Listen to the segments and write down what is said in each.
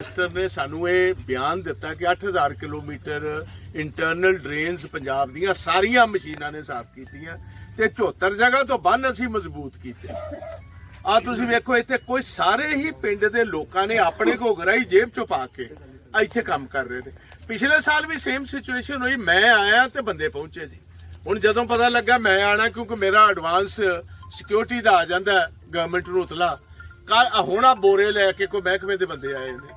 Minister ਨੇ ਸਾਨੂੰ ਇਹ ਬਿਆਨ ਦਿੱਤਾ ਕਿ 8000 ਕਿਲੋਮੀਟਰ ਇੰਟਰਨਲ ਡਰੇਨਸ ਪੰਜਾਬ ਦੀਆਂ ਸਾਰੀਆਂ ਮਸ਼ੀਨਾਂ ਨੇ ਸਾਫ਼ ਕੀਤੀਆਂ ਤੇ 74 ਜਗ੍ਹਾ ਤੋਂ ਬੰਨ ਅਸੀਂ ਮਜ਼ਬੂਤ ਕੀਤੇ। ਆ ਤੁਸੀਂ ਵੇਖੋ, ਇੱਥੇ ਕੋਈ ਸਾਰੇ ਹੀ ਪਿੰਡ ਦੇ ਲੋਕਾਂ ਨੇ ਆਪਣੇ ਘੋਗਰਾਈ ਜੇਬ ਚੋਂ ਪਾ ਕੇ ਇੱਥੇ ਕੰਮ ਕਰ ਰਹੇ ਨੇ। ਪਿਛਲੇ ਸਾਲ ਵੀ ਸੇਮ ਸਿਚੁਏਸ਼ਨ ਹੋਈ, ਮੈਂ ਆਇਆ ਤੇ ਬੰਦੇ ਪਹੁੰਚੇ ਜੀ। ਹੁਣ ਜਦੋਂ ਪਤਾ ਲੱਗਾ ਮੈਂ ਆਣਾ, ਕਿਉਂਕਿ ਮੇਰਾ ਐਡਵਾਂਸ ਸਿਕਿਉਰਿਟੀ ਦਾ ਆ ਜਾਂਦਾ ਗਵਰਨਮੈਂਟ ਨੂੰ ਉਤਲਾ ਕੱਲ ਹੁਣ ਆ ਬੋਰੇ ਲੈ ਕੇ ਕੋਈ ਮਹਿਕਮੇ ਦੇ ਬੰਦੇ ਆਏ ਨੇ।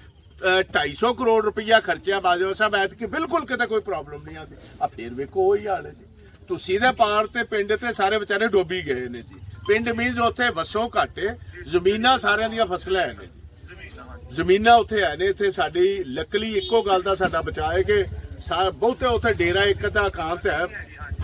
250 ਕਰੋੜ ਰੁਪਈਆ ਖਰਚਿਆ ਬਾਜਵਾ ਸਾਹਿਬ ਐਤਕੀ ਬਿਲਕੁਲ ਕਿਤੇ ਕੋਈ ਪ੍ਰੋਬਲਮ ਨਹੀਂ ਆਉਂਦੀ। ਆ ਫੇਰ ਵੇਖੋ, ਉਹੀ ਹਾਲ ਹੈ ਜੀ। ਤੁਸੀਂ ਦੇ ਪਾਰ ਤੇ ਪਿੰਡ ਤੇ ਸਾਰੇ ਵਿਚਾਰੇ ਡੋਬੀ ਗਏ ਨੇ ਜੀ। ਪਿੰਡ ਮੀਨਸ ਉੱਥੇ ਵਸੋਂ ਘਾਟੇ ਜ਼ਮੀਨਾਂ ਸਾਰਿਆਂ ਦੀਆਂ ਫਸਲਾਂ ਹੈ ਨੇ ਜੀ। ਜ਼ਮੀਨਾਂ ਉੱਥੇ ਹੈ ਨੇ, ਇੱਥੇ ਸਾਡੀ ਲੱਕਲੀ ਇੱਕੋ ਗੱਲ ਦਾ ਸਾਡਾ ਬਚਾਅ ਹੈ ਕਿ ਬਹੁਤੇ ਉੱਥੇ ਡੇਰਾ ਇੱਕ ਦਾ ਕਾਂਤ ਹੈ।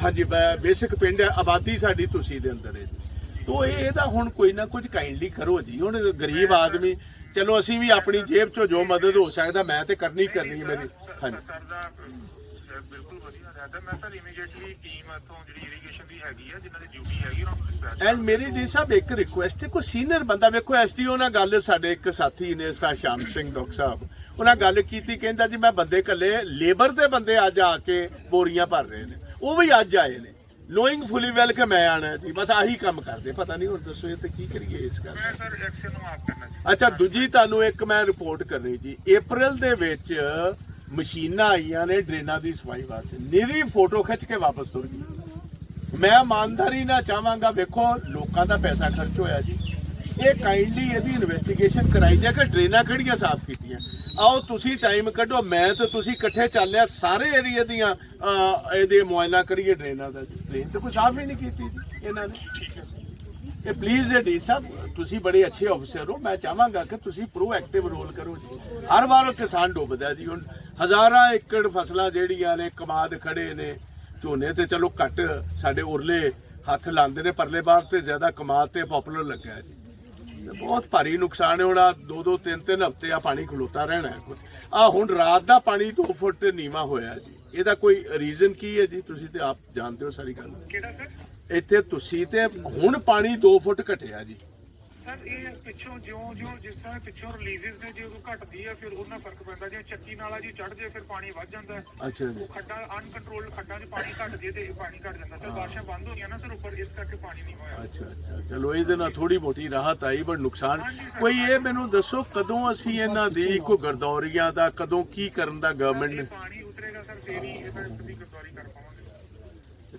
ਹਾਂਜੀ ਬੇਸਿਕ ਪਿੰਡ ਹੈ, ਆਬਾਦੀ ਸਾਡੀ ਤੁਸੀਂ ਦੇ ਅੰਦਰ ਹੈ ਜੀ। ਤੋ ਇਹ ਇਹਦਾ ਹੁਣ ਕੋਈ ਨਾ ਕੁਝ ਕਾਈਂਡਲੀ ਕਰੋ ਜੀ। ਹੁਣ ਗਰੀਬ ਆਦਮੀ ਚਲੋ ਅਸੀਂ ਵੀ ਆਪਣੀ ਜੇਬ ਚੋਂ ਜੋ ਮਦਦ ਹੋ ਸਕਦਾ ਮੈਂ ਤੇ ਕਰਨੀ ਕਰਨੀ ਹੈ ਮੇਰੀ। ਹਾਂਜੀ। ਸਰ ਦਾ ਬਿਲਕੁਲ ਵਧੀਆ ਰਹਿਦਾ ਮੈਂ ਸਰ ਇਮੀਡੀਏਟਲੀ ਟੀਮ ਇੱਥੋਂ ਜਿਹੜੀ ਇਰੀਗੇਸ਼ਨ ਦੀ ਹੈਗੀ ਹੈ ਜਿਨ੍ਹਾਂ ਦੀ ਡਿਊਟੀ ਹੈਗੀ ਉਹਨਾਂ ਨੂੰ ਡਿਸਪੈਚ ਐਂਡ ਮੇਰੀ ਜੀ ਸਾਹਿਬ ਇੱਕ ਰਿਕੁਐਸਟ ਹੈ ਕੋਈ ਸੀਨੀਅਰ ਬੰਦਾ ਵੇਖੋ ਐਸਡੀਓ ਨਾਲ ਗੱਲ ਸਾਡੇ ਇੱਕ ਸਾਥੀ ਨੇ ਸਾ ਸ਼ਾਮ ਸਿੰਘ ਡਾਕਟਰ ਸਾਹਿਬ। ਉਹਨਾਂ ਗੱਲ ਕੀਤੀ ਕਹਿੰਦਾ ਜੀ ਮੈਂ ਬੰਦੇ ਕੱਲੇ ਲੇਬਰ ਦੇ ਬੰਦੇ ਅੱਜ ਆ ਕੇ ਬੋਰੀਆਂ ਭਰ ਰਹੇ ਨੇ। ਉਹ ਵੀ ਅੱਜ ਆਏ ਨੇ। ਨੋਇੰਗ ਫੁਲੀ ਵੈਲ ਕਿ ਮੈਂ ਆਣਾ ਜੀ ਬਸ ਆਹੀ ਕੰਮ ਕਰਦੇ ਪਤਾ ਨਹੀਂ ਹੁਣ ਦੱਸੋ ਇਹ ਤੇ ਕੀ ਕਰੀਏ ਇਸ ਦਾ। ਮੈਂ ਸਰ ਐਕਸ਼ਨ ਨੂੰ ਆਪ ਕਰਨਾ ਜੀ। ਅੱਛਾ ਦੂਜੀ ਤੁਹਾਨੂੰ ਇੱਕ ਮੈਂ ਰਿਪੋਰਟ ਕਰਨੀ ਜੀ। April ਦੇ ਵਿੱਚ ਮਸ਼ੀਨਾਂ ਆਈਆਂ ਨੇ ਡਰੇਨਾਂ ਦੀ ਸਫ਼ਾਈ ਵਾਸਤੇ। ਨਿਰੀ ਫੋਟੋ ਖਿੱਚ ਕੇ ਵਾਪਸ ਤੁਰ ਗਈ। ਮੈਂ ਇਮਾਨਦਾਰੀ ਨਾਲ ਚਾਹਾਂਗਾ ਵੇਖੋ ਲੋਕਾਂ ਦਾ ਪੈਸਾ ਖਰਚ ਹੋਇਆ ਜੀ। ਇਹ ਕਾਈਂਡਲੀ ਇਹਦੀ ਇਨਵੈਸਟੀਗੇਸ਼ਨ ਕਰਾਈ ਜਾ ਕਿ ਡਰੇਨਾਂ ਕਿਹੜੀਆਂ ਸਾਫ਼ ਕੀਤੀਆਂ। ਆਓ ਤੁਸੀਂ ਟਾਈਮ ਕੱਢੋ, ਮੈਂ ਤੇ ਤੁਸੀਂ ਇਕੱਠੇ ਚੱਲਿਆ ਸਾਰੇ ਏਰੀਆ ਦੀਆਂ ਇਹਦੇ ਮੁਆਇਨਾ ਕਰੀਏ ਡਰੇਨਾਂ ਦਾ। ਡਰੇਨ ਤੇ ਕੋਈ ਸਾਫ਼ ਹੀ ਨਹੀਂ ਕੀਤੀ ਜੀ ਇਹਨਾਂ ਨੇ। ਠੀਕ ਹੈ ਇਹ ਪਲੀਜ਼ ਇਹ ਡੀ ਸਾਹਿਬ, ਤੁਸੀਂ ਬੜੇ ਅੱਛੇ ਅਫਸਰ ਹੋ। ਮੈਂ ਚਾਹਾਂਗਾ ਕਿ ਤੁਸੀਂ ਪ੍ਰੋਐਕਟਿਵ ਰੋਲ ਕਰੋ ਜੀ। ਹਰ ਵਾਰ ਕਿਸਾਨ ਡੁੱਬਦਾ ਜੀ। ਹੁਣ ਹਜ਼ਾਰਾਂ ਏਕੜ ਫਸਲਾਂ ਜਿਹੜੀਆਂ ਨੇ, ਕਮਾਦ ਖੜੇ ਨੇ, ਝੋਨੇ ਤੇ ਚਲੋ ਘੱਟ ਸਾਡੇ ਉਰਲੇ ਹੱਥ ਲਾਉਂਦੇ ਨੇ, ਪਰਲੇ ਬਾਹਰ ਤੇ ਜ਼ਿਆਦਾ ਕਮਾਦ ਤੇ ਪਪੂਲਰ ਲੱਗਾ ਜੀ। ਬਹੁਤ ਭਾਰੀ ਨੁਕਸਾਨ ਹੋਣਾ ਦੋ ਦੋ ਤਿੰਨ ਤਿੰਨ ਹਫ਼ਤੇ ਆ ਪਾਣੀ ਖਲੋਤਾ ਰਹਿਣਾ ਆ ਹੁਣ ਰਾਤ ਦਾ ਪਾਣੀ 2 ਫੁੱਟ ਨੀਵਾ ਹੋਇਆ ਜੀ। ਇਹਦਾ ਕੋਈ ਰੀਜ਼ਨ ਕੀ ਹੈ ਜੀ? ਤੁਸੀਂ ਤੇ ਆਪ ਜਾਣਦੇ ਹੋ ਸਾਰੀ ਗੱਲ। ਕਿਹੜਾ ਸਰ? ਇੱਥੇ ਤੁਸੀਂ ਤੇ ਹੁਣ ਪਾਣੀ 2 ਫੁੱਟ ਘਟਿਆ ਜੀ। ਸਰ ਇਹ ਪਿੱਛੋਂ ਜਿਉਂ ਜਿਉਂ ਜਿਸ ਤਰ੍ਹਾਂ ਪਿੱਛੋਂ ਰਿਲੀਜ਼ਸ ਨੇ ਜਦੋਂ ਘਟਦੀ ਹੈ ਫਿਰ ਉਹਨਾਂ ਫ਼ਰਕ ਪੈਂਦਾ। ਜੇ ਚੱਕੀ ਨਾਲਾ ਜੀ ਚੜ੍ਹਦੇ ਫਿਰ ਪਾਣੀ ਵੱਧ ਜਾਂਦਾ ਅੱਛਾ ਜੀ। ਉਹ ਖੱਡਾ ਅਨਕੰਟਰੋਲਡ ਖੱਡਾਂ 'ਚ ਪਾਣੀ ਘਟ ਜੇ ਤੇ ਇਹ ਪਾਣੀ ਘਟ ਜਾਂਦਾ। ਸਰ ਬਾਰਿਸ਼ਾਂ ਬੰਦ ਹੋਈਆਂ ਨਾ ਸਰ ਉੱਪਰ ਇਸ ਕਰਕੇ ਪਾਣੀ ਨਹੀਂ ਹੋਇਆ। ਅੱਛਾ ਅੱਛਾ। ਚਲੋ ਇਹਦੇ ਨਾਲ ਥੋੜੀ ਮੋਟੀ ਰਾਹਤ ਆਈ ਪਰ ਨੁਕਸਾਨ ਕੋਈ ਇਹ ਮੈਨੂੰ ਦੱਸੋ ਕਦੋਂ ਅਸੀਂ ਇਹਨਾਂ ਦੀ ਕੋਈ ਗਰਦੌਰੀਆਂ ਦਾ ਕਦੋਂ ਕੀ ਕਰਨ ਦਾ ਗਵਰਨਮੈਂਟ ਇਹ ਨੇ ਪਾਣੀ ਉਤਰੇਗਾ ਸਰ ਫੇਰ ਹੀ ਇਹਦਾ ਦੀ ਗਰਦੌਰੀ ਕਰ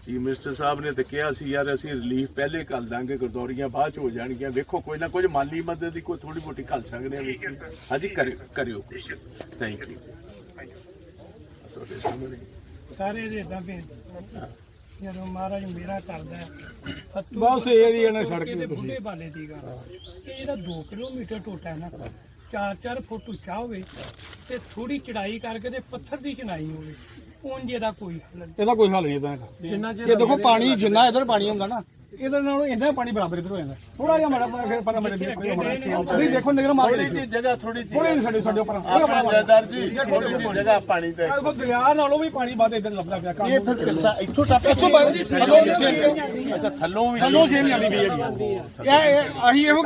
ਚੀਫ ਮਿਨਿਸਟਰ ਸਾਹਿਬ ਨੇ ਤੇ ਕਿਹਾ ਸੀ ਯਾਰ ਅਸੀਂ ਰਿਲੀਫ ਪਹਿਲੇ ਕਰ ਦਾਂਗੇ ਗਰਦੌਰੀਆਂ ਬਾਅਦ ਚ ਹੋ ਜਾਣਗੀਆਂ। ਵੇਖੋ ਕੋਈ ਨਾ ਕੁਝ ਮਾਲੀ ਮਦਦ ਦੀ ਕੋਈ ਥੋੜੀ ਮੋਟੀ ਘੱਲ ਸਕਦੇ ਹਾਂ ਹੈ ਸਰ। ਹਾਂਜੀ ਕਰਿਓ ਕਰਿਓ। ਥੈਂਕ ਯੂ ਤੁਹਾਡੇ ਸਾਹਮਣੇ। ਸਾਰੇ ਦੇ ਇਦਾਂ ਭੇਜ ਜਦੋਂ ਮਹਾਰਾਜ ਮੇਰਾ ਕਰਦਾ ਹੈ, ਬਸ ਇਹ ਵੀ ਇਹਨੇ ਸੜਕ ਦੇ ਤੇ ਬੁੱਢੇ ਬਾਲੇ ਦੀ ਗੱਲ। ਤੇ ਇਹਦਾ 2 ਕਿਲੋਮੀਟਰ ਟੋਟਾ ਹੈ ਨਾ। 4-4 ਫੁੱਟ ਉੱਚਾ ਹੋਵੇ ਤੇ ਥੋੜੀ ਚੜਾਈ ਕਰਕੇ ਤੇ ਪੱਥਰ ਦੀ ਚੜਾਈ ਹੋਵੇ। ਉਂਝ ਇਹਦਾ ਕੋਈ ਹੱਲ ਨਹੀਂ। ਇਹਦਾ ਕੋਈ ਹੱਲ ਨਹੀਂ ਇਹਦਾ ਜਿੰਨਾ ਇਹ ਦੇਖੋ ਪਾਣੀ ਜਿੰਨਾ ਇਧਰ ਪਾਣੀ ਹੁੰਦਾ ਨਾ ਇਹਦੇ ਨਾਲੋਂ ਇੰਨਾ ਪਾਣੀ ਬਰਾਬਰ ਇਧਰ ਹੋ ਜਾਂਦਾ। ਥੋੜਾ ਜਿਹਾ ਮਾੜਾ ਪਾਣੀ ਫਿਰ ਪਤਾ ਮੇਰੇ ਨਹੀਂ ਦੇਖੋ ਨਿਗਰ ਮਾਰ ਥੋੜੀ ਜਿਹੀ ਜਗ੍ਹਾ ਥੋੜੀ ਥੋੜੀ ਜਿਹੀ ਸਾਡੇ ਸਾਡੇ ਉੱਪਰ ਆਪਣੇ ਜੈਦਾਰ ਜੀ ਥੋੜੀ ਜਿਹੀ ਜਗ੍ਹਾ ਪਾਣੀ ਤੇ। ਦੇਖੋ ਦਰਿਆ ਨਾਲੋਂ ਵੀ ਪਾਣੀ ਵੱਧ ਇਧਰ ਲੱਭਦਾ ਪਿਆ। ਕੰਮ ਇਹ ਫਿਰ ਕਿੱਸਾ ਇੱਥੋਂ ਟੱਪ ਇੱਥੋਂ ਬੰਦ ਥੱਲੋਂ ਅੱਛਾ ਥੱਲੋਂ ਵੀ ਥੱਲੋਂ ਸੇਮ ਜਾਂਦੀ ਵੀ ਇਹ- ਅਸੀਂ ਇਹੋ